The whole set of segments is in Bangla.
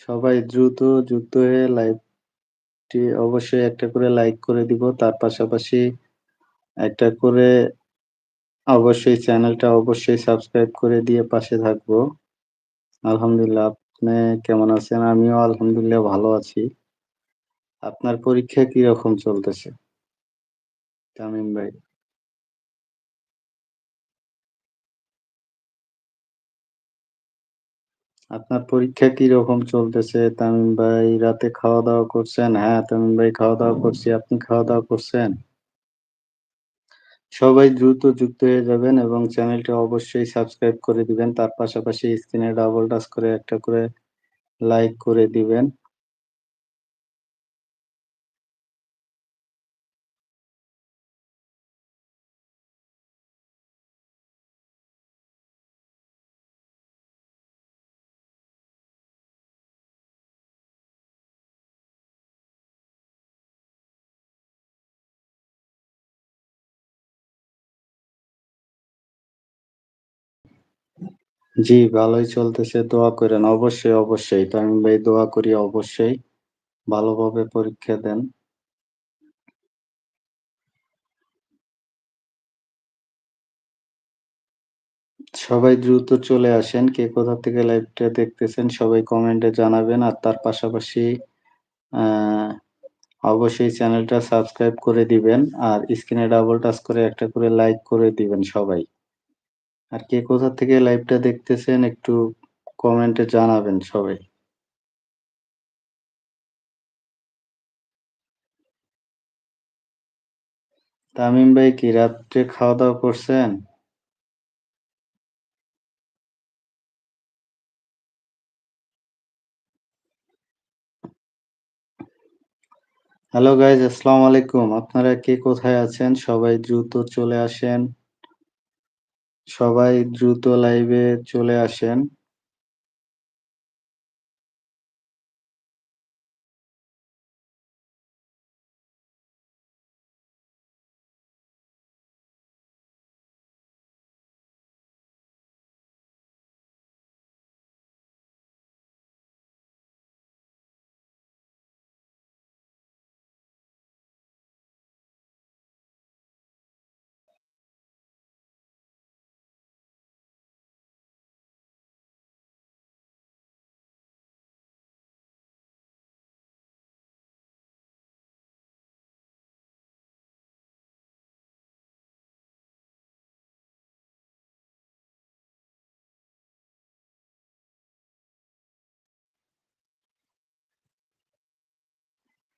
সবাই দ্রুত যুক্ত হয়ে লাইভটি অবশ্যই একটা করে লাইক করে দিব। তার পাশাপাশি একটা করে অবশ্যই চ্যানেলটা অবশ্যই সাবস্ক্রাইব করে দিয়ে পাশে থাকব। আলহামদুলিল্লাহ, আপনি কেমন আছেন? আমিও আলহামদুলিল্লাহ ভালো আছি। আপনার পরীক্ষা কীরকম চলতেছে? তামিম ভাই। আপনার পরীক্ষা কীরকম চলতেছে তামিম ভাই? রাতে খাওয়া-দাওয়া করছেন? হ্যাঁ, তামিম ভাই খাওয়া-দাওয়া করছি। আপনি খাওয়া-দাওয়া করছেন? সবাই দ্রুত যুক্ত হয়ে যাবেন এবং চ্যানেলটি অবশ্যই সাবস্ক্রাইব করে দিবেন। তার পাশাপাশি স্ক্রিনে ডাবল টাচ করে একটা করে লাইক করে দিবেন। জি, ভালোই চলতেছে। দোয়া কইরেন। অবশ্যই, অবশ্যই। তামিম ভাই দোয়া করি অবশ্যই। ভালোভাবে পরীক্ষা দেন। সবাই দ্রুত চলে আসেন। কে কোথা থেকে লাইভটা দেখতেছেন সবাই কমেন্টে জানাবেন। আর তার পাশাপাশি অবশ্যই চ্যানেলটা সাবস্ক্রাইব করে দিবেন। আর স্ক্রিনে ডাবল টাচ করে একটা করে লাইক করে দিবেন সবাই। আর কে কোথা থেকে লাইভটা দেখতেছেন একটু কমেন্টে জানাবেন সবাই। তামিম ভাই কি রাত্রে খাওয়া-দাওয়া করছেন? হ্যালো গাইজ আসসালামু আলাইকুম। আপনারা কে কোথায় আছেন? সবাই দ্রুত চলে আসেন। সবাই দ্রুত লাইভে চলে আসেন।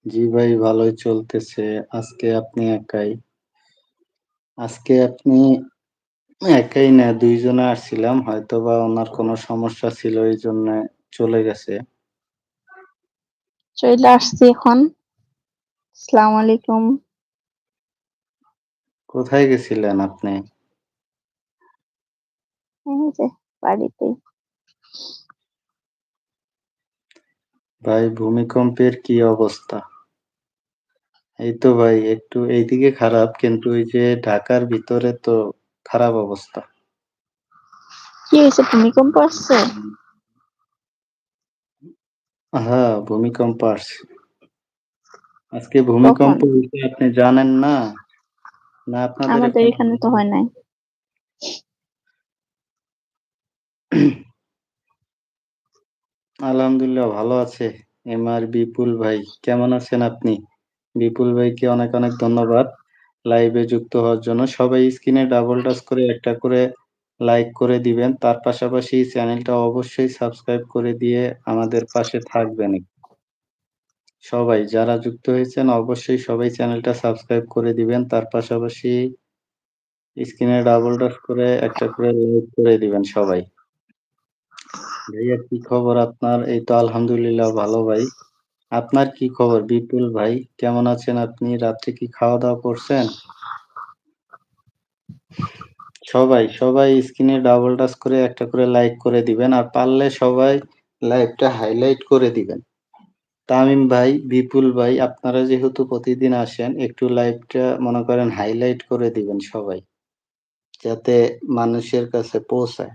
জি ভাই ভালোই চলতেছে। আজকে আপনি একাই। আজকে আপনি একাই না ২ জনে আসছিলাম। হয়তোবা উনার কোনো সমস্যা ছিল এইজন্যে চলে গেছে। চইলা আসছি এখন। আসসালামু আলাইকুম। কোথায় গেছিলেন আপনি? এই যে বাড়িতেই। ভাই ভূমিকম্পের কি অবস্থা? এই তো ভাই একটু এইদিকে খারাপ কিন্তু ওই যে ঢাকার ভিতরে তো খারাপ অবস্থা। কি হইছে ভূমিকম্প আসছে? হ্যাঁ, ভূমিকম্প আসছে। আজকে? ভূমিকম্প হইছে আপনি জানেন না? না আপনাদের আমাদের এখানে এখানে তো হয় নাই। আলহামদুলিল্লাহ ভালো আছে। এম আর বিপুল ভাই। কেমন আছেন আপনি? বিপুল ভাইকে অনেক, অনেক ধন্যবাদ লাইভে যুক্ত হওয়ার জন্য। সবাই স্ক্রিনে ডাবল টাচ করে একটা করে লাইক করে দিবেন। তার পাশাপাশি চ্যানেলটা অবশ্যই সাবস্ক্রাইব করে দিয়ে আমাদের পাশে থাকবেন। সবাই যারা যুক্ত হয়েছেন অবশ্যই সবাই চ্যানেলটা সাবস্ক্রাইব করে দিবেন। তার পাশাপাশি স্ক্রিনে ডাবল টাচ করে একটা করে লাইক করে দিবেন সবাই। ভাইয়া কি খবর আপনার? এই তো আলহামদুলিল্লাহ ভালো ভাই। আপনার কি খবর বিপুল ভাই? কেমন আছেন আপনি? রাত্রে কি খাওয়া-দাওয়া করছেন? সবাই, সবাই স্ক্রিনে ডাবল টাচ করে একটা করে লাইক করে দিবেন। আর পারলে সবাই লাইভটা হাইলাইট করে দিবেন। তামিম ভাই, বিপুল ভাই আপনারা যেহেতু প্রতিদিন আসেন একটু লাইভটা মনে করেন হাইলাইট করে দিবেন সবাই। যাতে মানুষের কাছে পৌঁছায়।